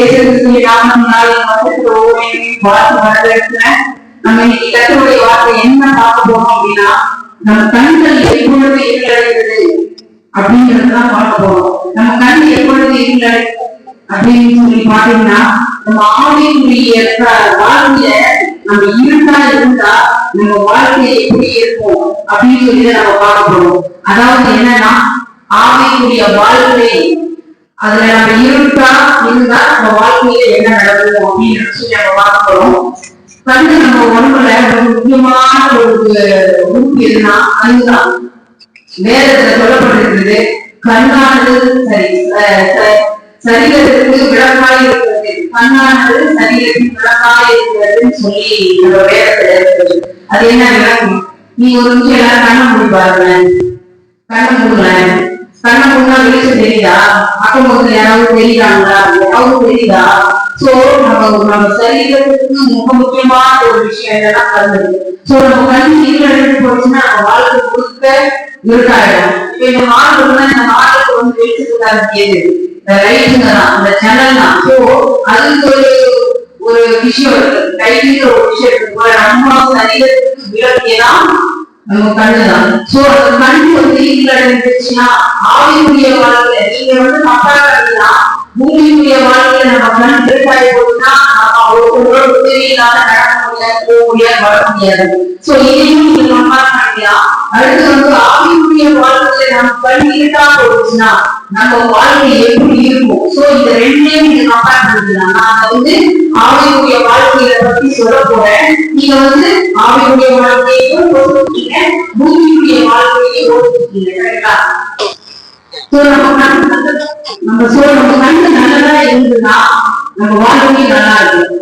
இயேசுவின் நாமத்தினால் வசனத்தை ஒவ்வொன்றையும் பார்த்து வரவேற்கிறேன் நம்ம இன்னைக்கு கத்தருடைய வார்த்தை என்ன பார்க்க போறோம் அப்படின்னா நம்ம கண்கள் எப்பொழுது இருளடைகிறது அப்படிங்கறதுதான் பார்க்க போறோம் நம்ம கண் எப்பொழுது இருளடை அப்படின்னு சொல்லி பாத்தீங்கன்னா நம்ம ஆவிக்குரிய வாழ்க்கைய நம்ம இருட்டா இருந்தா நம்ம வாழ்க்கை எப்படி இருக்கும் அப்படின்னு சொல்லி நம்ம பார்க்க போறோம் அதாவது என்னன்னா ஆவிக்குரிய வாழ்க்கை அதுல நம்ம இருட்டா இருந்தா நம்ம வாழ்க்கையில என்ன நடக்கும் அப்படின்னு சொல்லி நம்ம பார்க்க போறோம் நம்ம உடம்புல ஒரு முக்கியமான ஒரு உறுப்பு எதுனா அதுதான் வேதத்துல சொல்லப்பட்டிருக்கிறது கண்ணானது சரி சரீரத்திற்கு விளக்காய் இருக்கிறது. கண்ணானது சரீரத்திற்கு விளக்காய் இருக்கிறதுன்னு சொல்லி நம்ம வேதத்துல இருக்கிறது அது என்ன விளக்கம்? நீ ஒரு நிமிஷம் எல்லாரும் கண்ணை மூடி பாருங்க கண்ணை கண்ணை பொண்ணா வெளிச்சம் தெரியுதா? அக்கம் பக்கத்துல யாராவது தெரியுறாங்களா? யாராவது தெரியுதா சோ நம்ம நம்ம சரீரத்துக்கு மிக முக்கியமான ஒரு விஷயம் என்னன்னா கண்ணு சோ நம்ம கண்ணு கண் எடுத்து போச்சுன்னா நம்ம வாழ்க்கை கொடுக்க இருக்காயிடும் இப்ப இந்த மாடு இந்த மாடுக்கு வந்து வெளிச்சத்துக்காக கேது இந்த லைட்டுங்க தான் இந்த சேனல் தான். சோ அதுக்கு ஒரு ஒரு விஷயம் இருக்கு. கைவிக்கிற ஒரு விஷயம் இருக்கு. நம்ம சரீரத்துக்கு விளக்கியதான் நம்ம கண்ணுதான் சோ அந்த கண்ணு வந்து இதுல இருந்துச்சுன்னா ஆவிக்குரிய வாழ்க்கையில நீங்க வந்து தப்பா கருதுனா பூமிக்குரிய வாழ்க்கையில நம்ம கண் திருப்பாய் போச்சுன்னா ஒரு உதவி இல்லாம நடக்க முடியாது போக முடியாது வர முடியாது. சோ இதையும் நீங்க கம்பேர் பண்ணிக்கலாம் அடுத்து வந்து ஆவியுடைய வாழ்க்கையில நம்ம கண் போச்சுன்னா நம்ம வாழ்க்கை எப்படி இருக்கும்? சோ இந்த ரெண்டையும் நீங்க கம்பேர் பண்ணிக்கலாம் நான் வந்து ஆவிக்குரிய வாழ்க்கையில பத்தி சொல்ல போறேன். நீங்க வந்து ஆவிக்குரிய வாழ்க்கையையும் ஒதுக்கிட்டீங்க பூமிக்குரிய வாழ்க்கையையும் ஒதுக்கிட்டீங்க கரெக்டா சோ நம்ம கண் நம்ம சோ நம்ம கண்ணு நல்லதா இருந்ததுன்னா நம்ம வாழ்க்கை நல்லா இருக்கும்.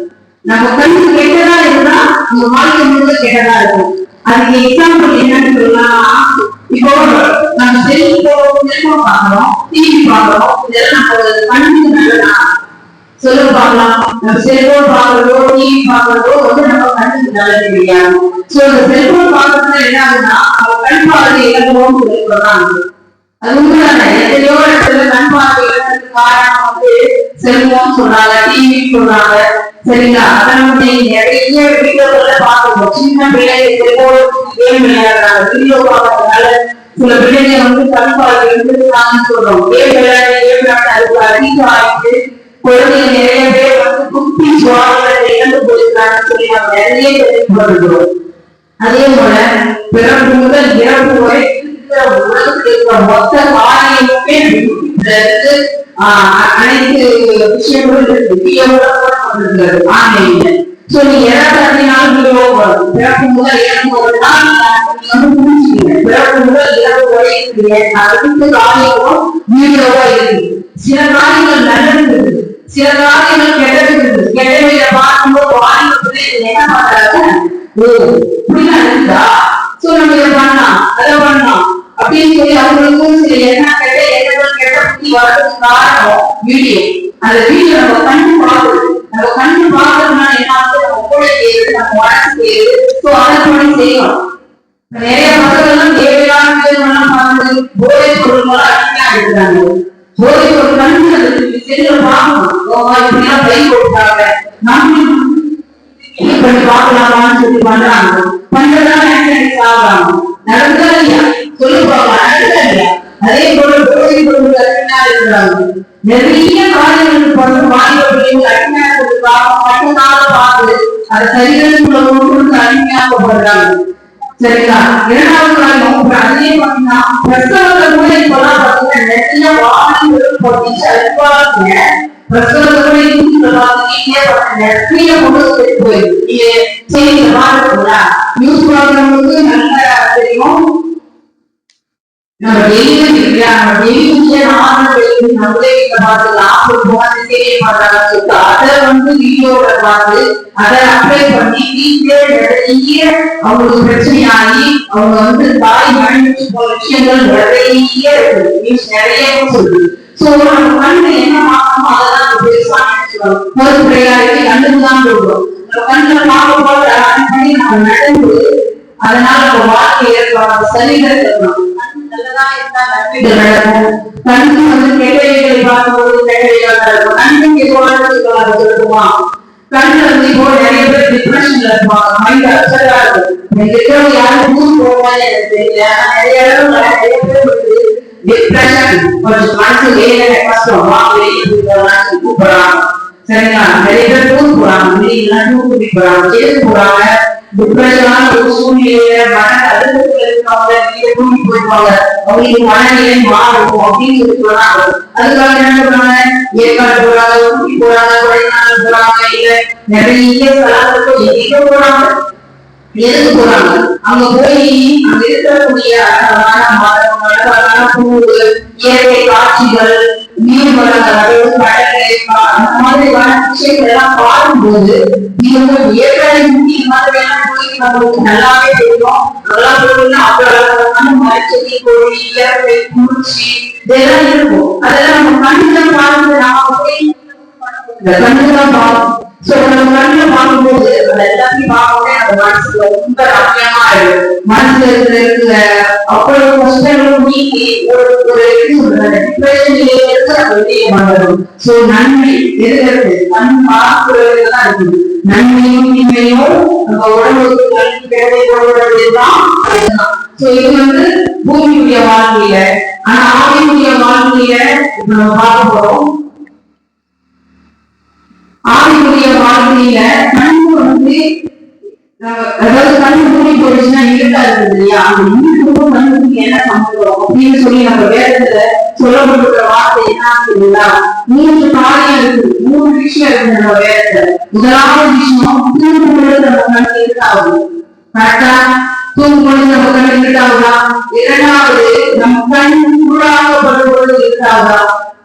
நம்ம கண்ணு கெட்டதா இருந்தா நம்ம வாழ்க்கை முழுக்க கெட்டதா இருக்கும். அதுக்கு எக்ஸாம்பிள் என்னன்னு சொல்லலாம் இப்போ நம்ம செல்போன் செல்போன் பாக்குறோம் டிவி பாக்குறோம் இதெல்லாம் நம்ம கண்ணுக்கு நல்லதா? சொல்லுங்க பார்க்கலாம். நம்ம செல்போன் பாக்குறதோ டிவி பாக்குறதோ வந்து நம்ம கண்ணுக்கு நல்லது கிடையாது. சோ இந்த செல்போன் பாக்குறதுல என்ன ஆகுதுன்னா நம்ம கண் பார்வை இழந்தோம்னு சொல்லி சொல்றாங்க. அது உண்மையான எத்தனையோ இடத்துல கண் பார்வை இழக்கிறது காரணம் வந்து செல்போன் சொல்றாங்க டிவி சொல்றாங்க சரிங்களா? அதை வந்து நிறைய வீடியோக்கள்ல பார்க்கணும் சின்ன பிள்ளைங்க செல்போன் கேம் விளையாடுறாங்க வீடியோ பார்க்கறதுனால சில பிள்ளைங்க வந்து கண் பார்வை சொல்றோம். கேம் விளையாடி கேம் விளையாடி அதுக்கு அதிகம் ஆயிட்டு குழந்தைங்க நிறைய பேர் வந்து குட்டி சுவாமிகளை இழந்து போயிருக்காங்கன்னு சொல்லி நம்ம நிறைய தெரிவிக்கப்படுகிறோம் அதே போல பிறப்பு முதல் இறப்பு வரை இருக்கிற உலகத்தில் மொத்த இந்த ஆஹ், அனைத்து விஷயங்களும் இருக்கு ஆன்லைன்ல சோ நீங்க எதை தட்டினாலும் வீடியோ வரும் பிறப்பு முதல் இறப்பு நீங்க வந்து புரிஞ்சுக்கீங்க பிறப்பு முதல் இறப்பு வரை இருக்கிற அனைத்து காரியமும் வீடியோவா இருக்கு சில காரியங்கள் நல்லது இருக்குது சில காரியங்கள் கெட்டது இருக்குது பார்க்கும்போது வாங்கி என்ன பண்றாங்க ஓ இப்படிலாம் இருக்குதா சோ நம்ம இதை பண்ணலாம். அதை பண்ணலாம். அப்படின்னு சொல்லி அவங்களுக்கும் சில என்ன கெட்ட எண்ணங்கள் கெட்ட புத்தி வர்றதுக்கு காரணம் வீடியோ. அந்த வீடியோ நம்ம கண்ணு பார்க்குது. நம்ம கண்ணு பார்க்கறதுனால என்ன ஆகுது நம்ம கூட கேது நம்ம மனசு கேது சோ அதை பண்ணி செய்யலாம் நிறைய மக்கள் தேவையான எல்லாம் பார்த்து போதை பொருள்கள் அடிமையா இருக்கிறாங்க. போதை பொருள் கண்ணு செல்ல பார்க்கணும். ஓ இப்படிலாம் பை கொடுத்தாங்க. நம்ம இப்படி பார்க்கலாமான்னு சொல்லி பண்றாங்க. பண்றதா ஆக்சிடென்ட் ஆகுறாங்க நடந்ததா அதே போல போதை பொருள் அடிமையா இருக்கிறாங்க நிறைய காரியங்களுக்கு வந்து வாலிபர்கள் அடிமையா இருக்கிறாங்க பார்த்து அதை சரீரத்துக்குள்ள கொண்டு வந்து சரிங்களா இரண்டாவது காரியம் அதே பாத்தீங்கன்னா பிரசவத்துல கூட இப்பெல்லாம் பாத்தீங்கன்னா நிறைய வாகனங்கள் போட்டு அல்பாங்க பிரசவத்தை கூட நிறைய கொண்டு போயிருக்கு நீங்க செய்தியில பாருங்களா நியூஸ் பாக்குறவங்களுக்கு நல்லா தெரியும் நம்ம டெய்லியும் இல்லையா நம்ம டெய்லியும் நம்மளே தெரிய மாட்டாங்க சொல்லிட்டு அதை வந்து வீடியோல பார்த்து அதை அப்ளை பண்ணி வீட்லயே நிறைய அவங்களுக்கு பிரச்சனையாகி அவங்க வந்து தாய் மழை போல விஷயங்கள் நிறைய நியூஸ் நிறைய சொல்லுது. சோ நம்ம கண்ணு என்ன பார்க்கணுமோ அதை பெருசா ஒரு கண்ணுக்கு தான் சொல்றோம் கண்ணுல பார்க்கும் போது பண்ணி நம்ம நடந்து அதனால நம்ம வாழ்க்கை ஏற்படும் சரீரத்தை நல்லதா இருந்தா நன்மைகள் நடக்கும் கண்ணுக்கு வந்து கெட்டவைகளை பார்க்கும்போது கெட்டவைகள் நடக்கும் நன்மைக்கு வாழ்க்கை இருக்குமா கண்ணுல வந்து இப்போ நிறைய பேர் டிப்ரெஷன்ல இருப்பாங்க மைண்ட் அப்செட்டா இருக்கும் எனக்கு இருக்கிறவங்க யாரும் ஊர் போவாங்க எனக்கு தெரியல ஆனா நிறைய இடத்துல நிறைய பேர் வந்து டிப்ரெஷன் கொஞ்சம் மனசு வேலை கஷ்டம் வா வெளியே போகலாம் கூப்பிடுறாங்க சரிங்களா நிறைய பேர் டூர் போறாங்க வெளியில டூர் கூட்டிட்டு போறாங்க எதுக்கு போறாங்க டிப்ரெஷனான ஒரு சூழ்நிலையில மன அழுத்தத்துல இருக்கவங்க வெளியே கூட்டிட்டு போயிடுவாங்க அவங்களுக்கு மனநிலை மாறும் அப்படின்னு சொல்லி சொல்றாங்க அதுக்காக என்ன பண்றாங்க ஏற்காடு போறாங்க ஊட்டி போறாங்க கொடைக்கானல் போறாங்க இல்ல நிறைய ஸ்தலங்களுக்கு எங்க போறாங்க. எதுக்கு போறாங்க? அங்க போய் அங்க இருக்கக்கூடிய அழகான மரம் அழகான பூவு இயற்கை காட்சிகள் நீர்வளங்கள் அதாவது அந்த மாதிரியான விஷயங்கள் எல்லாம் பார்க்கும்போது நீ வந்து ஏற்கனவே இந்த நம்மளுக்கு நல்லாவே தெரியும். நல்லா போய் அவ்வளவு மரச்செடி கோழி இயற்கை குளிர்ச்சி இதெல்லாம் இருக்கும். அதெல்லாம் நம்ம கண்ணுல பார்த்து நாம போய் கண்ணுல பார்ப்போம் சோ நம்ம கண்ணுல பார்க்கும்போது அது எல்லாத்தையும் பார்க்கவே அந்த மனசுல ரொம்ப ரம்யமா மனசுல இருக்கிற அவ்வளவு கஷ்டங்களும் நீக்கி ஒரு ஒரு இருந்து அது வெளியே சோ நன்மை எது கண் பார்க்கிறது தான் இருக்குது நன்மையும் தீமையும் நம்ம உடம்புக்கு நன்மை கிடைவை கொள்வதுதான் சோ இது வந்து பூமியுடைய வாழ்க்கையில ஆனா ஆவியுடைய வாழ்க்கையில இப்ப நம்ம பார்க்க போறோம். ஆவிக்குரிய வாழ்க்கையில வந்து அதாவது கண்ணு மூடி போயிடுச்சுன்னா இருட்டா இருக்குது இல்லையா? அந்த இருட்டுக்கும் கண்ணுக்கு என்ன சம்பந்தம்? அப்படின்னு சொல்லி நம்ம வேதத்துல சொல்லப்பட்டிருக்கிற வார்த்தை என்ன சொல்லுங்களா மூன்று காரியம் இருக்கு. மூணு விஷயம் இருக்கு நம்ம வேதத்துல. முதலாவது விஷயம் தூங்கும் பொழுது நம்ம கண் இருட்டாகும் கரெக்டா தூங்கும் பொழுது நம்ம கண் இருட்டாகுதா இரண்டாவது நம்ம கண் சூடாகப்படும் பொழுது இருக்காதா?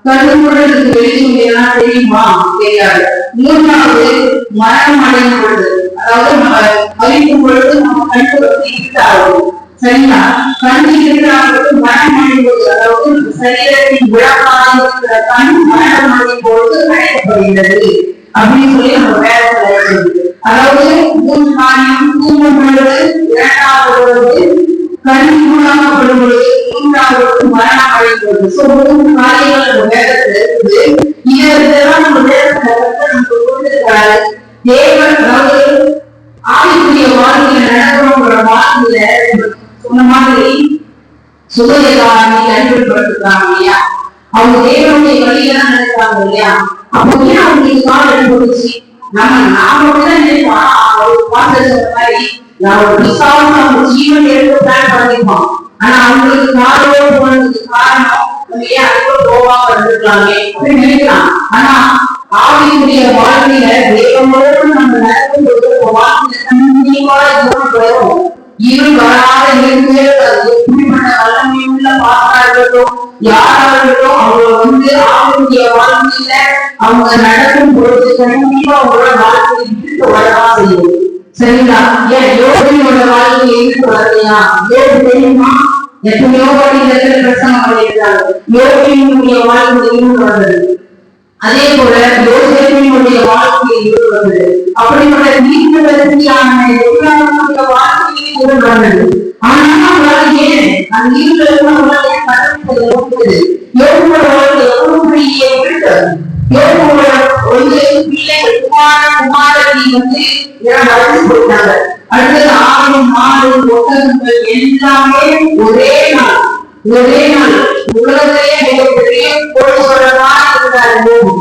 கண்ணுக்குள்ளதுக்கு வெளிச்சம் தெரியுமா? தெரியாது. மூன்றாவது மரணம் அடையும் பொழுது. அதாவது நம்ம பொழுது நம்ம கண்ணு வந்து இருட்டாகும் சரிங்களா கண் இருக்கிறவங்களுக்கு மரணம் அடையும் அதாவது சரீரத்தின் விழாக்காக கண் மரணம் அடையும் பொழுது அழைக்கப்படுகிறது அப்படின்னு சொல்லி நம்ம அதாவது மூன்று தூங்கும் பொழுது இரண்டாவது பொழுது கண்கூடாகப்படும் பொழுது மூன்றாவது மரணம் அடைகிறது சோ மூன்று காரியங்கள் நம்ம வேதத்துல இருக்குது இதெல்லாம் நம்ம வேதத்துல நமக்கு தேவன் அதாவது ஆவிக்குரிய வாழ்க்கையில நடக்கிறவங்களோட வாழ்க்கையில சொன்ன மாதிரி சுகதேவாரனை அறிவுறுத்திருக்காங்க இல்லையா? அவங்க தேவனுடைய வழியில தான் நடக்கிறாங்க இல்லையா? அப்போ ஏன் அவங்களுக்கு கால் அனுபவிச்சு நம்ம நாம கூட நினைப்போம். அவர் பார்த்து சொன்ன மாதிரி நான் ஒரு விசாரணை அவங்க ஜீவன் எடுத்து பிளான் பண்ணிருப்போம் ஆனா அவங்களுக்கு காலோட போனதுக்கு காரணம் நம்ம ஏன் அதுக்கு போகாம இருந்திருக்கலாமே அப்படின்னு நினைக்கலாம். ஆனா ஆவிக்குரிய வாழ்க்கையில தேவனோடு நம்ம நடக்கும்போது ஒரு வாழ்க்கையில கண்டிப்பா தூரம் வராத எப்படிப்பட்ட வல்லமையுள்ள இருக்கட்டும் யாரா இருக்கட்டும் அவங்க வந்து ஆவிக்குரிய வாழ்க்கையில அவங்க நடக்கும் பொழுது கண்டிப்பா அவங்களோட வாழ்க்கையை விட்டு வரதான் செய்யும். சரிங்களா? ஏன் யோகனோட வாழ்க்கையை எங்கிட்டு வரலையா? யோக தெரியுமா? எத்தனையோ வாட்டி இந்த பண்ணியிருக்காங்க யோகியினுடைய வாழ்க்கை இருந்து வந்தது. அதே போல யோசேப்பினுடைய வாழ்க்கையை இருந்து அப்படிப்பட்ட நீர்வரசியான எல்லாருடைய வாழ்க்கையை இருந்து வந்தது. ஆனா ஏன் அந்த இருள அவங்களால ஏன் கடற்கரை ஓடுது யோகோட வாழ்க்கை எவ்வளவு பெரிய யோகோட வந்து பிள்ளைகள் குமார குமாரதி வந்து வளர்ந்து போட்டாங்க அடுத்தது ஆறு மாடு ஒட்டகங்கள் எல்லாமே ஒரே நாள். ஒரே நாள். உலகத்திலேயே மிகப்பெரிய கோடீஸ்வரனா இருந்தார்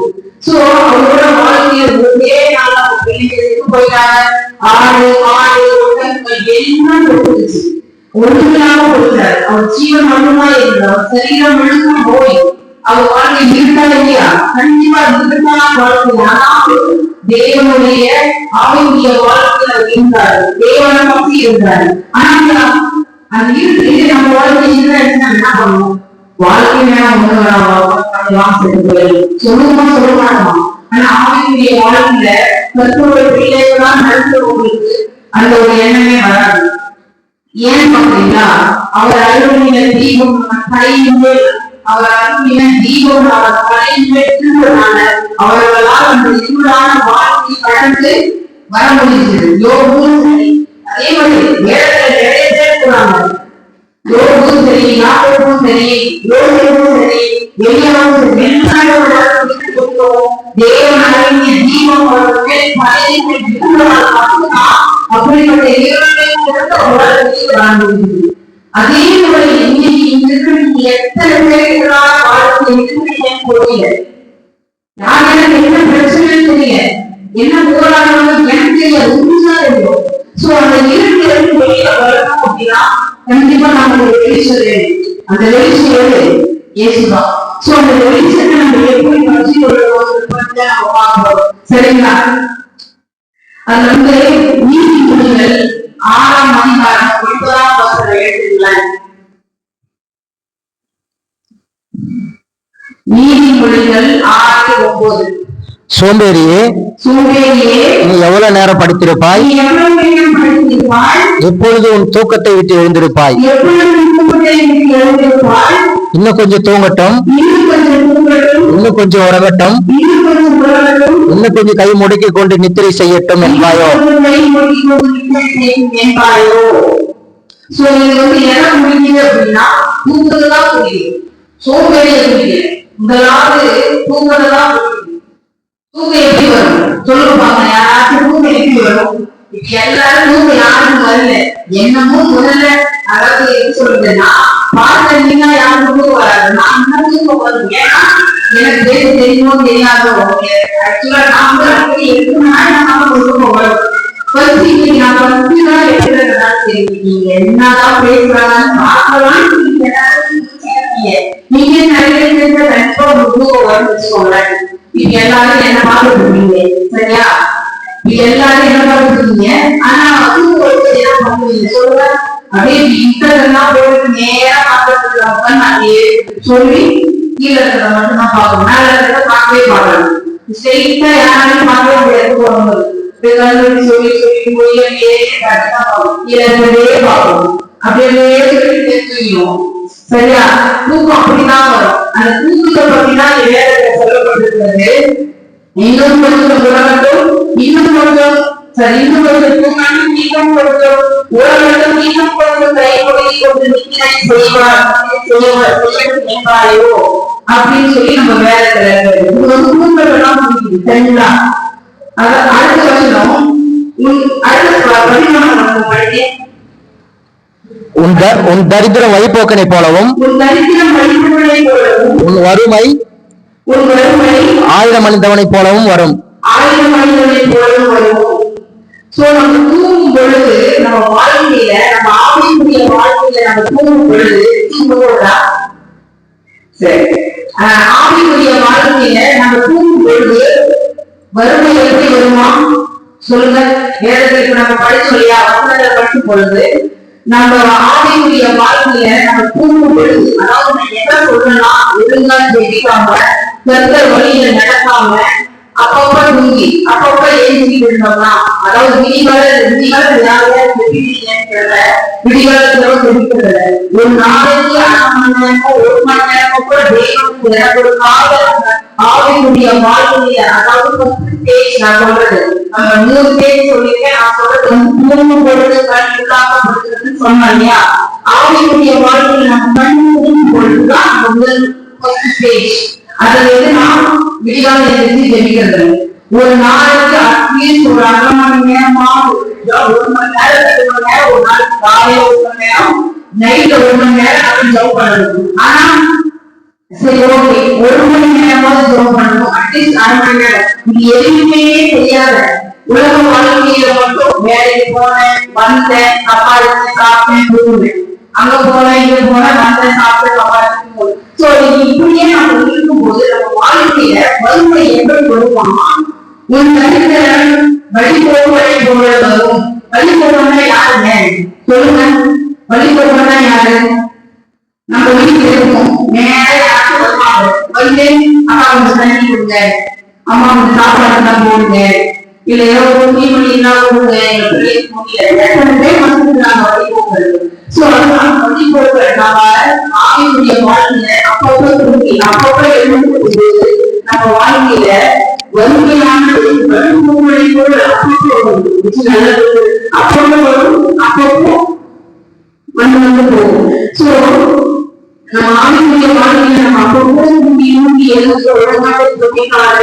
சோ அவரோட வாழ்க்கையில ஒரே நாள் அவங்க போயிட்டாங்க ஆடு ஆடு ஒட்டகங்கள் எல்லாம் கொடுத்துச்சு ஒன்றுமில்லாம அவர் ஜீவன் இருந்தார் சரீரம் போய் அவர் வாழ்க்கை இருக்கா இல்லையா கண்டிப்பா இருக்கா வாழ்க்கை ஆனா தேவனுடைய ஆவியுடைய வாழ்க்கையில் இருந்தாரு இருந்தார் பற்றி இருந்தார் ஆனா அந்த இருக்கு நம்ம வாழ்க்கை இருந்தா என்ன பண்ணுவோம் வாழ்க்கை வேணாம் ஒண்ணு வேணாம் சொல்லுமா சொல்ல மாட்டோமா ஆனா ஆவியுடைய வாழ்க்கையில கத்தோட பிள்ளைகளா நடத்துறவங்களுக்கு அந்த ஒரு எண்ணமே வராது. ஏன் பாத்தீங்கன்னா அவர் அருளின தீபம் நம்ம தலையின் அவர் அருளின தீபம் அவர் தலையின் மேல் அவர்களால் அந்த இருளான வாழ்க்கை கடந்து வர முடிஞ்சது யோகும் சரி அதே மாதிரி வேதத்துல நிறைய பேர் இருக்கிறாங்க யோகும் சரி யாக்கோபும் சரி யோசேப்பும் சரி எலியாவும் சரி எல்லாரோட அப்படிப்பட்ட அதே போல இன்னைக்கு இங்க எத்தனை பேர்களால் வாழ்க்கை என்ன பிரச்சனைன்னு தெரியல என்ன போராடணும் எனக்கு உண்மையா தெரியும் சோ அந்த இருட்டு இருந்து வெளியில வரணும் அப்படின்னா கண்டிப்பா நாம ஒரு வெளிச்சல் அந்த வெளிச்சல் இயேசுதான். சோ அந்த வெளிச்சத்தை நம்ம எப்படி பற்றி கொள்ளுவோம் நம்ம பார்க்கிறோம். சரிங்களா? அது வந்து நீதிமொழிகள் ஆறாம் அதிகாரம் ஒன்பதாம் வசனம் எழுதுங்களேன். நீதிமொழிகள் ஆறு ஒன்பது சோம்பேறியே நீ எவ்வளவு நேரம் படித்திருப்பாய்? எப்பொழுது உன் தூக்கத்தை விட்டு எழுந்திருப்பாய்? இன்னும் கொஞ்சம் தூங்கட்டும். இன்னும் கொஞ்சம் தூங்கட்டும். இன்னும் கொஞ்சம் உறங்கட்டும். இன்னும் கொஞ்சம் கை முடக்கி கொண்டு நித்திரை செய்யட்டும் என்பாயோ? இன்னும் கை மூடிக் கொண்டு நித்திரை செய்யும் என்பாயோ? சோ இது வந்து எதை முடிக்குது அப்படின்னா தூங்குறதுதான் புரியுது. சோம்பேறிய புரியுது. முதலாவது தூங்குறதுதான் புரியுது எப்படி வரும்? சொல்லுங்க பாங்க யாராச்சும் தூக்கம் எப்படி வரும்? எல்லாரும் வரல. என்னமோ முதல்ல அதாவது எப்படி சொல்றதுன்னா யாரும் வராது. நான் என்ன தூக்கம் வரும் ஏன்னா எனக்கு பேச தெரியுமோ தெரியாதோ ஆக்சுவலா நான் வந்து அப்படி எடுக்கணும்னா வரும் ஃபர்ஸ்ட் இன்னைக்கு நான் ஃபர்ஸ்ட் சரி நீங்க என்னதான் பேசுறாங்கன்னு பார்க்கலாம். நீங்க நிறைய கண்டிப்பா உங்களுக்கு வச்சுக்கோங்களேன். இப்ப எல்லாரும் என்ன பார்த்துட்டு இருக்கீங்க சரியா? இப்ப எல்லாரும் என்ன பார்த்துட்டு இருக்கீங்க ஆனா தூக்கம் வரும்போது என்ன பண்ணுவீங்க சொல்லுங்க. அப்படியே இன்டர்லாம் போயிட்டு நேரா பார்க்கறதுக்கு இருக்கவங்க நான் சொல்லி கீழே இருக்கிறத மட்டும் தான் பார்க்கணும். மேல இருக்கிறத பார்க்கவே பார்க்கணும். ஸ்ட்ரெயிட்டா யாராலையும் பார்க்கவே முடியாது போகணும் சொல்லி சொல்லி போய் அப்படியே கீழே இருக்கிறதே பார்க்கணும். அப்படியே தூங்கிடும் சரியா? தூக்கம் அப்படிதான் வரும். அந்த தூக்கத்தை பத்தி தான் வேதத்துல சொல்லப்பட்டிருக்கிறது இன்னும் கொஞ்சம் உலகட்டும் இன்னும் கொஞ்சம் சரி இன்னும் கொஞ்சம் இன்னும் கொஞ்சம் உலகட்டும் இன்னும் கொஞ்சம் கை கொடி கொண்டு நிற்கிற செய்வார் என்பாயோ அப்படின்னு சொல்லி நம்ம தூங்கலாம் சரிங்களா அடுத்த வசனம் உன் தரித்திரம் வழிபோக்கனை போலவும் உன் வறுமை ஆயிரம் மனிதவனைப் போலவும் வரும். ஆயிரம் மனிதனை போலவும் வரும். சோ நம்ம தூங்கும் பொழுது நம்ம வாழ்க்கையில நம்ம ஆவிக்குரிய வாழ்க்கையில நம்ம தூங்கும் பொழுது சரி. ஆவிக்குரிய வாழ்க்கையில நம்ம தூங்கும் பொழுது வறுமை எப்படி வருமா? சொல்லுங்க. இப்ப நம்ம படிச்சோம் இல்லையா? வசனத்தை படிக்கும் பொழுது நம்ம ஆவிக்குரிய வாழ்க்கையில நம்ம தூங்கும் பொழுது அதாவது நான் என்ன சொல்றேன்னா ஒழுங்கா ஜெயிக்காம கர்த்தர் வழியில நடக்காம அப்பப்ப தூங்கி அப்பப்ப ஏஞ்சி இருந்தோம்னா அதாவது விடிகால விடிகால யாரையா தெரியல தெரிவிக்கிறத ஒரு நாளைக்கு அரை மணி நேரம் ஒரு மணி நேரம் கூட தெய்வம் எனக்கு ஒரு காலம் ஆவிக்குரிய வாழ்க்கைய அதாவது பேஜ் நான் சொல்றது. நம்ம மூணு பேஜ் சொல்லிருக்கேன் நான் சொல்றது வந்து மூணு பொழுது கண் இல்லாம படுத்துறதுன்னு சொன்னேன் இல்லையா? ஆவிக்குரிய வாழ்க்கையில நம்ம கண் பொழுதுதான் முதல் ஃபர்ஸ்ட் அதை வந்து நாம் விடிகால எழுதி ஜெபிக்கிறது. ஒரு நாளைக்கு அட்லீஸ்ட் ஒரு அரை மணி நேரமா? ஒரு மணி நேரம் ரெண்டு மணி நேரம் ஒரு நாளைக்கு காலையில ஒரு மணி நேரம் நைட்ல ஒரு மணி நேரம் நம்ம ஜவ் பண்ணணும். ஆனா சரி ஓகே ஒரு மணி நேரமாவது ஜெபம் பண்ணணும். அட்லீஸ்ட் அரை மணி நேரம். இது எதுவுமே தெரியாத உலக வாழ்க்கையில மட்டும் வேலைக்கு போனேன் வந்தேன் சம்பாதிச்சேன் சாப்பிட்டேன் தூங்குனேன். அங்க போனேன் இங்க போனேன் வந்தேன் சாப்பிட்டேன் சம்பாதிச்சேன் சோ இது இப்படியே நம்ம இருக்கும்போது நம்ம வாழ்க்கையில வறுமை எப்படி வருவாமா உன் தரித்திரம் வழி போவதை போல வரும் வழி போவனா யாருங்க? சொல்லுங்க. வழி போவனா யாரு? நம்ம வீட்டுல இருக்கோம் நேரா யாரும் வருவாங்க. வந்து அம்மா கொஞ்சம் தண்ணி கொடுங்க. அம்மா கொஞ்சம் சாப்பாடு தான் போடுங்க. இல்ல ஏதோ ஒரு துணி மணி எல்லாம் முடியல. சோ அதனால வழி போகிறது ஆவியுடைய வாழ்க்கையில அப்பப்போ திரும்பி அப்பப்போ எழுந்து நம்ம வாழ்க்கையில வறுமையான வறுமை போல அப்பப்போ நல்லது. அப்பப்போ வரும் அப்பப்போ வந்து வந்து போகும். சோ நம்ம ஆவிக்குரிய வாழ்க்கையில நம்ம அப்பப்போ ஊட்டி ஊட்டி எழுந்து ஒழுங்காக சொல்லிக்காத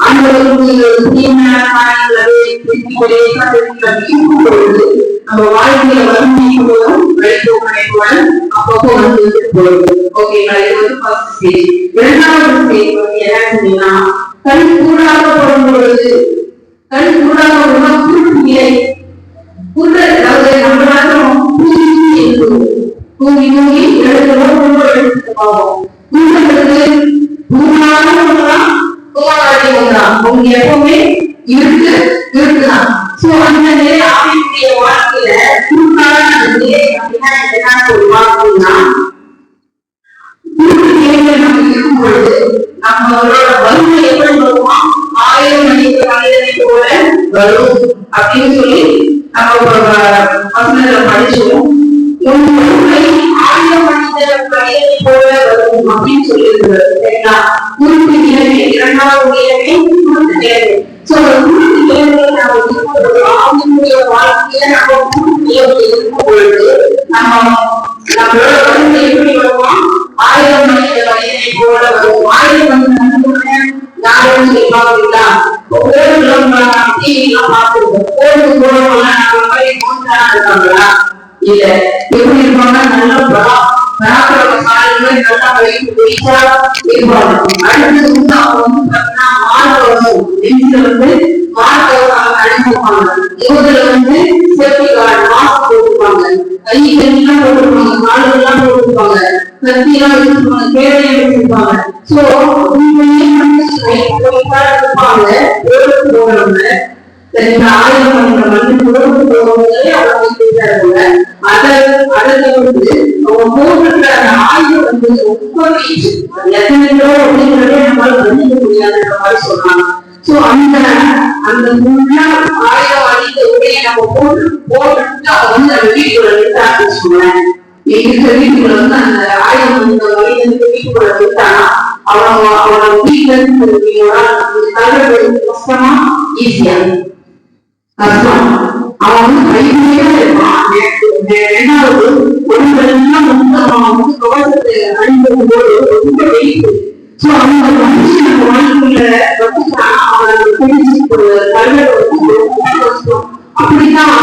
ஆண்டவருக்கு புதியமான காரியங்களை திருப்பி இருக்கும் பொழுது நம்ம வாழ்க்கையில வறுமை போதும் வழிபோக்கனை போல அப்பப்போ வந்து போகுது ஓகேங்களா இது வந்து ஃபர்ஸ்ட் ஸ்டேஜ் இரண்டாவது ஸ்டேஜ் வந்து என்னன்னா கண் கூடாகப்படும் பொழுது கண் கூடாகப்படுமா குருட்டு நிலை குருட்டு அதாவது நம்ம தூங்கி தூங்கி இருக்கும் தூங்கி தூங்கி எழுதுறோம் ரொம்ப தூங்காத ஒண்ணுதான் அவங்க எப்பவுமே இருக்கு இருக்குதான். சோ அந்த நிலை ஆவியுடைய வாழ்க்கையில குறுக்கான நிலை அப்படின்னா என்ன ஒரு வாழ்க்கைன்னா குறுக்கு நிலைகள் நம்ம இருக்கும் பொழுது நம்மளோட வறுமை எப்படி வருமா ஆயிரம் மணிக்கு மனிதனை போல வரும் அப்படின்னு சொல்லி நம்ம ஒரு வசனத்துல படிச்சோம். உன் வறுமை ஆயிரம் மனிதர் மனிதனை போல வரும் அப்படின்னு சொல்லி சரிங்களா? மாதிரி இருக்காங்களா இல்ல. எப்படி இருப்பாங்க நல்ல பரா பராக்கிரம சாலைகள் நல்லா வயிற்று வெயிட்டா இருப்பாங்க அடுத்தது வந்து அவங்க வந்து பாத்தீங்கன்னா மாணவரும் நெஞ்சில வந்து மாணவர்கள் அனுப்புவாங்க இவங்கள வந்து சேஃப்டி கார்டு மாஸ்க் போட்டுப்பாங்க கை கண்ணெல்லாம் போட்டுருப்பாங்க காலெல்லாம் போட்டுருப்பாங்க கத்தியெல்லாம் வச்சிருப்பாங்க கேடையை வச்சிருப்பாங்க சோ உண்மையே இருப்பாங்க ரோடுக்கு போறவங்க சரிங்களா? ஆயிரம் மணி மணி ரோடுக்கு போறவங்களே அவங்க பேசுறாங்க அதை அதை வந்து அவங்க போட்டுற ஆயுதம் வந்து ரொம்ப ரீச் எத்தனை அப்படிங்கிறதே நம்மளால கணிக்க முடியாதுன்ற மாதிரி சொல்றாங்க. சோ அந்த அந்த முன்னா ஆயிரம் அடித்த உடைய நம்ம போட்டு போட்டுட்டு அவங்க வந்து அந்த வீட்டுக்குள்ள விட்டாங்க சொல்றேன் எங்க வீட்டுக்குள்ள வந்து அந்த ஆயிரம் அந்த மனிதனுக்கு வீட்டுக்குள்ள விட்டானா அவங்க அவனோட வீட்டுல இருந்து தலைவர் கஷ்டமா? ஈஸியா கஷ்டம் அவன் வந்து கையிலேயே ரெண்டாவது வந்து அவன் வந்து கவசத்தை போது ரொம்ப வெயிட் ஸோ அவங்க மனுஷன் வாழ்க்கையில வச்சுட்டான் அவன் பிடிச்சு வந்து ரொம்ப கஷ்டம் அப்படிதான்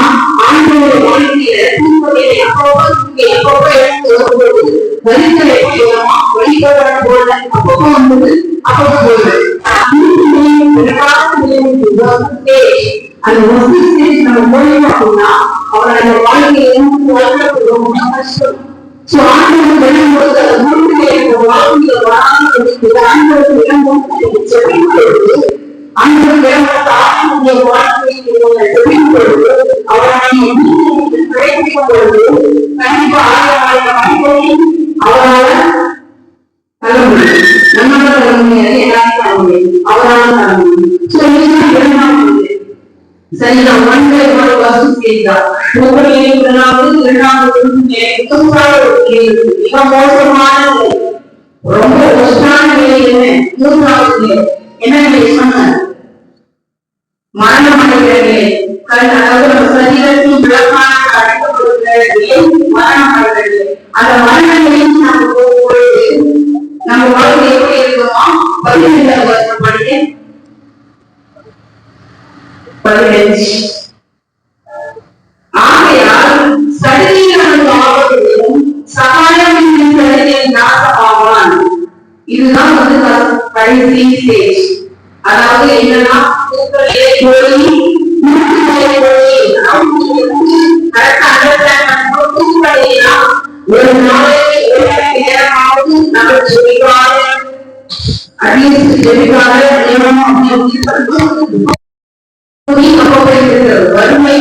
ஆண்டோட வாழ்க்கையில தூக்கத்தை எப்பவோ தூக்கி எப்பவோ எடுத்து வரும்போது போல அப்பப்போ வந்தது. அப்பப்போ அந்த முஸ்லிம் சீரீஸ் நம்ம மூலியமா அப்படின்னா அவரை அந்த வாழ்க்கையில இருந்து ரொம்ப கஷ்டம். சோ ஆண்டவர் வரும்போது அந்த முழுமையை வாழ்க்கையில வராமல் ஆண்டவருக்கு இடம் செல்லும் பொழுது ஆண்டவர் விடப்பட்ட ஆண்டவருடைய வாழ்க்கையை பொழுது அவரை பொழுது கண்டிப்பா ஆயிரம் ஆயிரம் சரிங்களா ஒன்றை ஒரு வசதி செய்தார். ஒவ்வொரு இரண்டாவது இரண்டாவது மிக மோசமான ரொம்ப மோசமான நிலை என்ன? மூன்றாவது என்ன நிலை சொன்னார்? மரணம் அடைகிற நிலை அதாவது சரீரத்தின் விளக்கான அழைக்கப்படுகிற நிலை மரணம் அடைகிற நிலை அந்த மரண நிலைக்கு நம்ம போகும்பொழுது நம்ம வாழ்க்கை எப்படி பதினெட்டாவது வருஷம் படிக்க பதினஞ்சு ஆகையால் சரீரம் ஆவதும் சகாயமின்றி சரீரம் நாசமாவான் இதுதான் வந்து க- கடைசி ஸ்டேஜ் அதாவது என்னன்னா தூக்கத்திலே போய் மூச்சுத்திலே போய் அவங்க கரெக்டா அண்டர்ஸ்டாண்ட் பண்ணணும் தூக்கலையா ஒரு நாளைக்கு ஒரு மணி நேரமாவது நம்ம ஜெபிக்காத அட்லீஸ்ட் ஜெபிக்காத நேரம் அப்படின்னு சொல்லி புரியும் அப்போ வறுமை